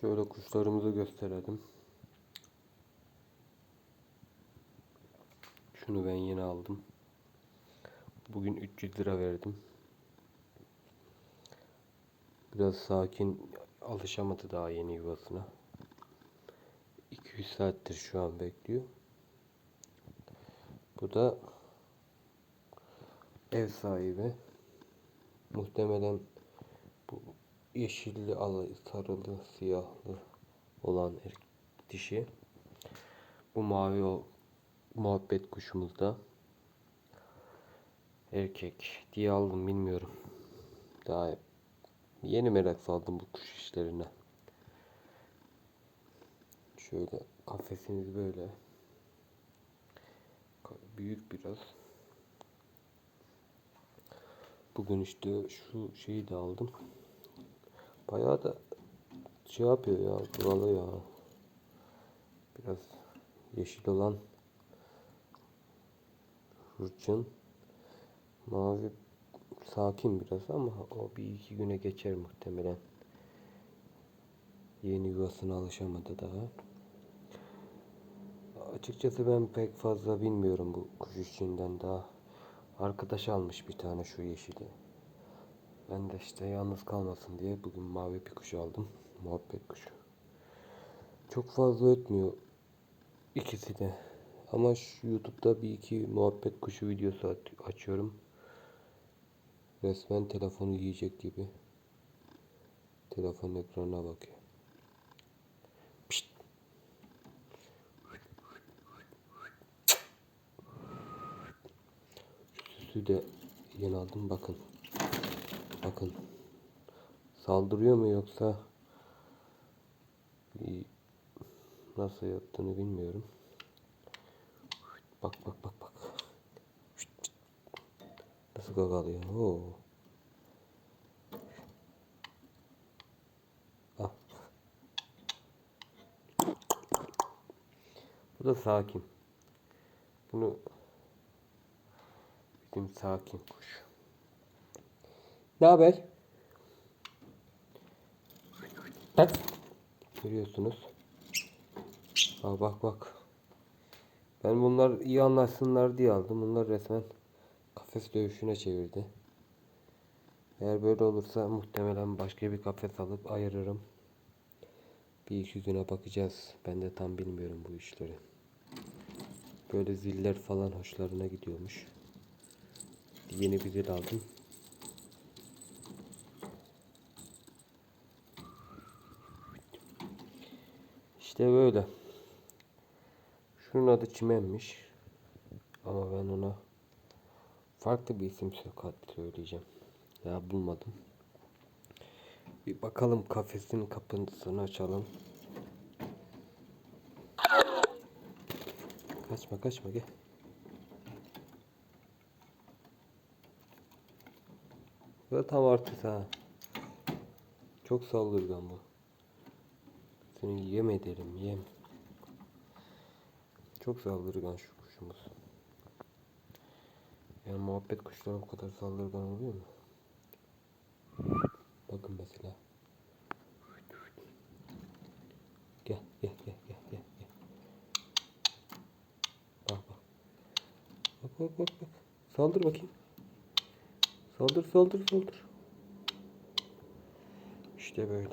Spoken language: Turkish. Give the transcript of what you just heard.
Şöyle kuşlarımızı gösterelim. Şunu ben yeni aldım. Bugün 300 lira verdim. Biraz sakin alışamadı daha yeni yuvasına. 200 saattir şu an bekliyor. Bu da ev sahibi. Muhtemelen yeşilli, sarılı, siyahlı olan er- dişi. Bu mavi o muhabbet kuşumuz da erkek diye aldım bilmiyorum. Daha yeni merak saldım bu kuş işlerine. Şöyle kafesimiz böyle. Büyük biraz. Bugün işte şu şeyi de aldım. Bayağı da şey yapıyor ya buralı ya. Biraz yeşil olan hırçın. Mavi sakin biraz ama o bir iki güne geçer muhtemelen. Yeni yuvasına alışamadı daha. Açıkçası ben pek fazla bilmiyorum bu kuş işinden daha. Arkadaş almış bir tane şu yeşili. Ben de işte yalnız kalmasın diye bugün mavi bir kuş aldım. Muhabbet kuşu. Çok fazla ötmüyor ikisi de. Ama şu YouTube'da bir iki muhabbet kuşu videosu açıyorum. Resmen telefonu yiyecek gibi. Telefon ekranına bakıyor. Pişt. Süsü de yeni aldım bakın. Bakın. Saldırıyor mu yoksa nasıl yaptığını bilmiyorum. Bak bak bak bak. Nasıl gagalıyor? Oo. Ah. Bu da sakin. Bunu bizim sakin kuş. Ne haber? Bak. Görüyorsunuz. Aa, bak bak. Ben bunlar iyi anlaşsınlar diye aldım. Bunlar resmen kafes dövüşüne çevirdi. Eğer böyle olursa muhtemelen başka bir kafes alıp ayırırım. Bir iki güne bakacağız. Ben de tam bilmiyorum bu işleri. Böyle ziller falan hoşlarına gidiyormuş. Yeni bir zil aldım. İşte böyle. Şunun adı çimenmiş. Ama ben ona farklı bir isim sö- söyleyeceğim. Ya bulmadım. Bir bakalım kafesin kapısını açalım. Kaçma kaçma gel. Bu tam artısı ha. Çok saldırgan bu. Seni yem ederim yem. Çok saldırgan şu kuşumuz. Yani muhabbet kuşları bu kadar saldırgan oluyor mu? Bakın mesela. Gel gel gel gel gel. gel. Bak bak. Bak bak bak bak. Saldır bakayım. Saldır saldır saldır. İşte böyle.